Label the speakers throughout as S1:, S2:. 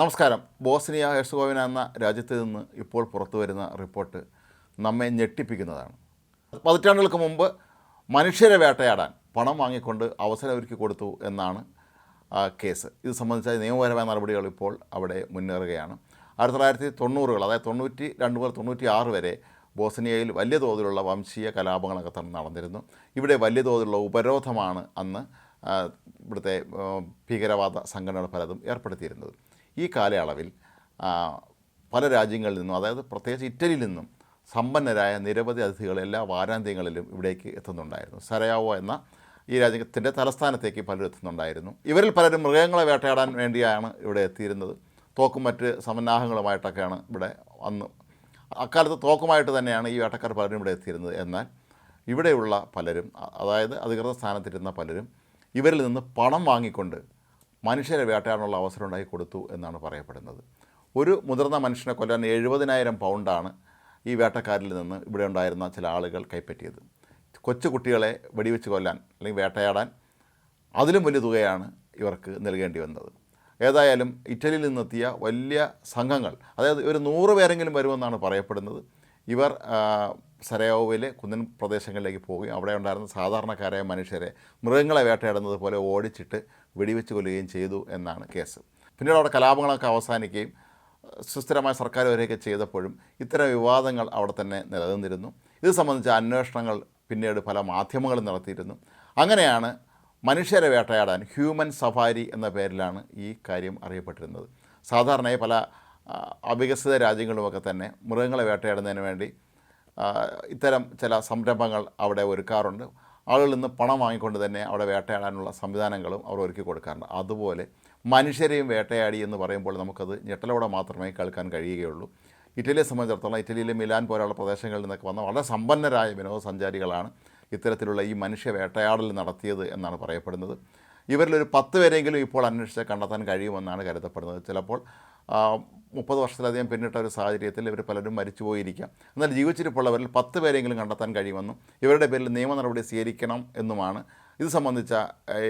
S1: നമസ്കാരം. Bosnia Herzegovina എന്ന രാജ്യത്ത് നിന്ന് ഇപ്പോൾ പുറത്തു വരുന്ന റിപ്പോർട്ട് നമ്മെ ഞെട്ടിപ്പിക്കുന്നതാണ്. പതിറ്റാണ്ടുകൾക്ക് മുമ്പ് മനുഷ്യരെ വേട്ടയാടാൻ പണം വാങ്ങിക്കൊണ്ട് അവസരം ഒരുക്കി കൊടുത്തു എന്നാണ് കേസ്. ഇത് സംബന്ധിച്ച നിയമപരമായ നടപടികൾ ഇപ്പോൾ അവിടെ മുന്നേറുകയാണ്. ആയിരത്തി തൊള്ളായിരത്തി തൊണ്ണൂറുകൾ അതായത് തൊണ്ണൂറ്റി രണ്ട് മുതൽ തൊണ്ണൂറ്റി ആറ് വരെ ബോസ്നിയയിൽ വലിയ തോതിലുള്ള വംശീയ കലാപങ്ങളൊക്കെ തന്നെ നടന്നിരുന്നു. ഇവിടെ വലിയ തോതിലുള്ള ഉപരോധമാണ് അന്ന് ഇവിടുത്തെ ഭീകരവാദ സംഘടനകൾ പലതും ഏർപ്പെടുത്തിയിരുന്നത്. ഈ കാലയളവിൽ പല രാജ്യങ്ങളിൽ നിന്നും അതായത് പ്രത്യേകിച്ച് ഇറ്റലിയിൽ നിന്നും സമ്പന്നരായ നിരവധി അതിഥികൾ എല്ലാ വാരാന്ത്യങ്ങളിലും ഇവിടേക്ക് എത്തുന്നുണ്ടായിരുന്നു. സരയാവോ എന്ന ഈ രാജ്യത്തിന്റെ തലസ്ഥാനത്തേക്ക് പലരും എത്തുന്നുണ്ടായിരുന്നു. ഇവരിൽ പലരും മൃഗങ്ങളെ വേട്ടയാടാൻ വേണ്ടിയാണ് ഇവിടെ എത്തിയിരുന്നത്. തോക്കും മറ്റ് സമന്നാഹങ്ങളുമായിട്ടൊക്കെയാണ് ഇവിടെ വന്ന് അക്കാലത്ത് തോക്കുമായിട്ട് തന്നെയാണ് ഈ വേട്ടക്കാർ പലരും ഇവിടെ എത്തിയിരുന്നത്. എന്നാൽ ഇവിടെയുള്ള പലരും അതായത് അധികൃത സ്ഥാനത്തിരുന്ന പലരും ഇവരിൽ നിന്ന് പണം വാങ്ങിക്കൊണ്ട് മനുഷ്യരെ വേട്ടയാടാനുള്ള അവസരം ഉണ്ടാക്കി കൊടുത്തു എന്നാണ് പറയപ്പെടുന്നത്. ഒരു മുതിർന്ന മനുഷ്യനെ കൊല്ലാൻ എഴുപതിനായിരം പൗണ്ടാണ് ഈ വേട്ടക്കാരിൽ നിന്ന് ഇവിടെ ഉണ്ടായിരുന്ന ചില ആളുകൾ കൈപ്പറ്റിയത്. കൊച്ചു കുട്ടികളെ വെടിവെച്ച് കൊല്ലാൻ അല്ലെങ്കിൽ വേട്ടയാടാൻ അതിലും വലിയ തുകയാണ് ഇവർക്ക് നൽകേണ്ടി വന്നത്. ഏതായാലും ഇറ്റലിയിൽ നിന്നെത്തിയ വലിയ സംഘങ്ങൾ അതായത് ഒരു നൂറ് പേരെങ്കിലും വരുമെന്നാണ് പറയപ്പെടുന്നത്. ഇവർ സരയോവിലെ കുന്നൻ പ്രദേശങ്ങളിലേക്ക് പോവുകയും അവിടെ ഉണ്ടായിരുന്ന സാധാരണക്കാരായ മനുഷ്യരെ മൃഗങ്ങളെ വേട്ടയാടുന്നത് പോലെ ഓടിച്ചിട്ട് വെടിവെച്ച് കൊല്ലുകയും ചെയ്തു എന്നാണ് കേസ്. പിന്നീട് അവിടെ കലാപങ്ങളൊക്കെ അവസാനിക്കുകയും സുസ്ഥിരമായ സർക്കാർ വരെയൊക്കെ ചെയ്തപ്പോഴും ഇത്തരം വിവാദങ്ങൾ അവിടെ തന്നെ നിലനിന്നിരുന്നു. ഇത് സംബന്ധിച്ച അന്വേഷണങ്ങൾ പിന്നീട് പല മാധ്യമങ്ങളും നടത്തിയിരുന്നു. അങ്ങനെയാണ് മനുഷ്യരെ വേട്ടയാടാൻ ഹ്യൂമൻ സഫാരി എന്ന പേരിലാണ് ഈ കാര്യം അറിയപ്പെട്ടിരുന്നത്. സാധാരണയായി പല അവികസിത രാജ്യങ്ങളുമൊക്കെ തന്നെ മൃഗങ്ങളെ വേട്ടയാടുന്നതിന് വേണ്ടി ഇത്തരം ചില സംരംഭങ്ങൾ അവിടെ ഒരുക്കാറുണ്ട്. ആളുകളിൽ നിന്ന് പണം വാങ്ങിക്കൊണ്ട് തന്നെ അവിടെ വേട്ടയാടാനുള്ള സംവിധാനങ്ങളും അവർ ഒരുക്കി കൊടുക്കാറുണ്ട്. അതുപോലെ മനുഷ്യരെയും വേട്ടയാടി എന്ന് പറയുമ്പോൾ നമുക്കത് ഞെട്ടലോടെ മാത്രമേ കേൾക്കാൻ കഴിയുകയുള്ളൂ. ഇറ്റലിയെ സംബന്ധിച്ചിടത്തോളം ഇറ്റലിയിലെ മിലാൻ പോലെയുള്ള പ്രദേശങ്ങളിൽ നിന്നൊക്കെ വന്ന വളരെ സമ്പന്നരായ വിനോദസഞ്ചാരികളാണ് ഇത്തരത്തിലുള്ള ഈ മനുഷ്യ വേട്ടയാടൽ നടത്തിയത് എന്നാണ് പറയപ്പെടുന്നത്. ഇവരിലൊരു പത്ത് പേരെങ്കിലും ഇപ്പോൾ അന്വേഷിച്ച് കണ്ടെത്താൻ കഴിയുമെന്നാണ് കരുതപ്പെടുന്നത്. ചിലപ്പോൾ മുപ്പത് വർഷത്തിലധികം പിന്നിട്ട ഒരു സാഹചര്യത്തിൽ ഇവർ പലരും മരിച്ചു പോയിരിക്കാം എന്നാൽ ജീവിച്ചിരിപ്പുള്ളവരിൽ പത്ത് പേരെങ്കിലും കണ്ടെത്താൻ കഴിയുമെന്നും ഇവരുടെ പേരിൽ നിയമ നടപടി സ്വീകരിക്കണം എന്നുമാണ് ഇത് സംബന്ധിച്ച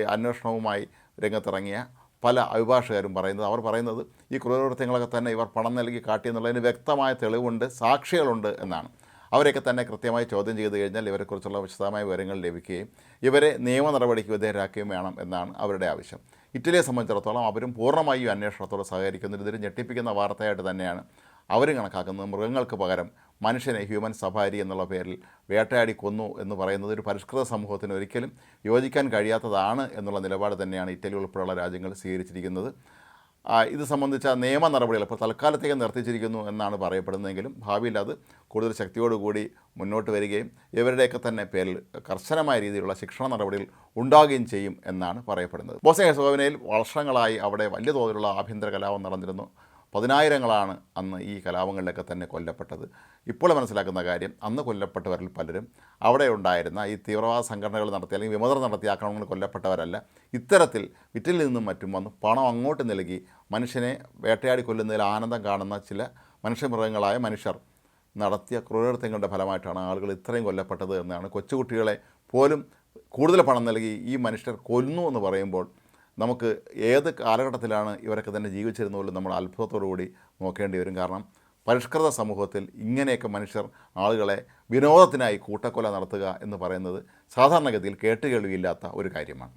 S1: അന്വേഷണവുമായി രംഗത്തിറങ്ങിയ പല അഭിഭാഷകരും പറയുന്നത്. അവർ പറയുന്നത് ഈ ക്രൂരകൃത്യങ്ങളൊക്കെ തന്നെ ഇവർ പണം നൽകി കാട്ടിയെന്നുള്ളതിന് വ്യക്തമായ തെളിവുണ്ട് സാക്ഷികളുണ്ട് എന്നാണ്. അവരെയൊക്കെ തന്നെ കൃത്യമായി ചോദ്യം ചെയ്ത് കഴിഞ്ഞാൽ ഇവരെക്കുറിച്ചുള്ള വിശദമായ വിവരങ്ങൾ ലഭിക്കുകയും ഇവരെ നിയമ നടപടിക്ക് വിധേയരാക്കുകയും വേണം എന്നാണ് അവരുടെ ആവശ്യം. ഇറ്റലിയെ സംബന്ധിച്ചിടത്തോളം അവരും പൂർണമായി അന്വേഷണത്തോട് സഹകരിക്കുന്നു. ഇതൊരു ഞെട്ടിപ്പിക്കുന്ന വാർത്തയായിട്ട് തന്നെയാണ് അവർ കണക്കാക്കുന്നത്. മൃഗങ്ങൾക്ക് പകരം മനുഷ്യനെ ഹ്യൂമൻ സഫാരി എന്നുള്ള പേരിൽ വേട്ടയാടി കൊന്നു എന്ന് പറയുന്നത് ഒരു പരിഷ്കൃത സമൂഹത്തിന് ഒരിക്കലും യോജിക്കാൻ കഴിയാത്തതാണ് എന്നുള്ള നിലപാട് തന്നെയാണ് ഇറ്റലി ഉൾപ്പെടെയുള്ള രാജ്യങ്ങൾ സ്വീകരിച്ചിരിക്കുന്നത്. ഇത് സംബന്ധിച്ച നിയമ നടപടികൾ ഇപ്പോൾ തൽക്കാലത്തേക്ക് നിർത്തിച്ചിരിക്കുന്നു എന്നാണ് പറയപ്പെടുന്നതെങ്കിലും ഭാവിയിൽ അത് കൂടുതൽ ശക്തിയോടുകൂടി മുന്നോട്ട് വരികയും ഇവരുടെയൊക്കെ തന്നെ പേരിൽ കർശനമായ രീതിയിലുള്ള ശിക്ഷണ നടപടികൾ ഉണ്ടാകുകയും ചെയ്യും എന്നാണ് പറയപ്പെടുന്നത്. ബോസ്നിയ ഹെസോവിനയിൽ വർഷങ്ങളായി അവിടെ വലിയ തോതിലുള്ള ആഭ്യന്തര കലാപം നടന്നിരുന്നു. പതിനായിരങ്ങളാണ് അന്ന് ഈ കലാപങ്ങളിലൊക്കെ തന്നെ കൊല്ലപ്പെട്ടത്. ഇപ്പോൾ മനസ്സിലാക്കുന്ന കാര്യം അന്ന് കൊല്ലപ്പെട്ടവരിൽ പലരും അവിടെ ഉണ്ടായിരുന്ന ഈ തീവ്രവാദ സംഘടനകൾ നടത്തി അല്ലെങ്കിൽ വിമതർ നടത്തിയ ആക്രമണങ്ങൾ കൊല്ലപ്പെട്ടവരല്ല. ഇത്തരത്തിൽ വിറ്റിൽ നിന്നും മറ്റും വന്ന് പണം അങ്ങോട്ട് നൽകി മനുഷ്യനെ വേട്ടയാടി കൊല്ലുന്നതിൽ ആനന്ദം കാണുന്ന ചില മനുഷ്യമൃഗങ്ങളായ മനുഷ്യർ നടത്തിയ ക്രൂരകൃത്യങ്ങളുടെ ഫലമായിട്ടാണ് ആളുകൾ ഇത്രയും കൊല്ലപ്പെട്ടത് എന്നാണ്. കൊച്ചുകുട്ടികളെ പോലും കൂടുതൽ പണം നൽകി ഈ മനുഷ്യർ കൊല്ലുന്നു എന്ന് പറയുമ്പോൾ നമുക്ക് ഏത് കാലഘട്ടത്തിലാണ് ഇവരൊക്കെ തന്നെ ജീവിച്ചിരുന്ന പോലും നമ്മൾ അത്ഭുതത്തോടു കൂടി നോക്കേണ്ടി വരും. കാരണം പരിഷ്കൃത സമൂഹത്തിൽ ഇങ്ങനെയൊക്കെ മനുഷ്യർ ആളുകളെ വിനോദത്തിനായി കൂട്ടക്കൊല നടത്തുക എന്ന് പറയുന്നത് സാധാരണഗതിയിൽ കേട്ടുകേൾവിയില്ലാത്ത ഒരു കാര്യമാണ്.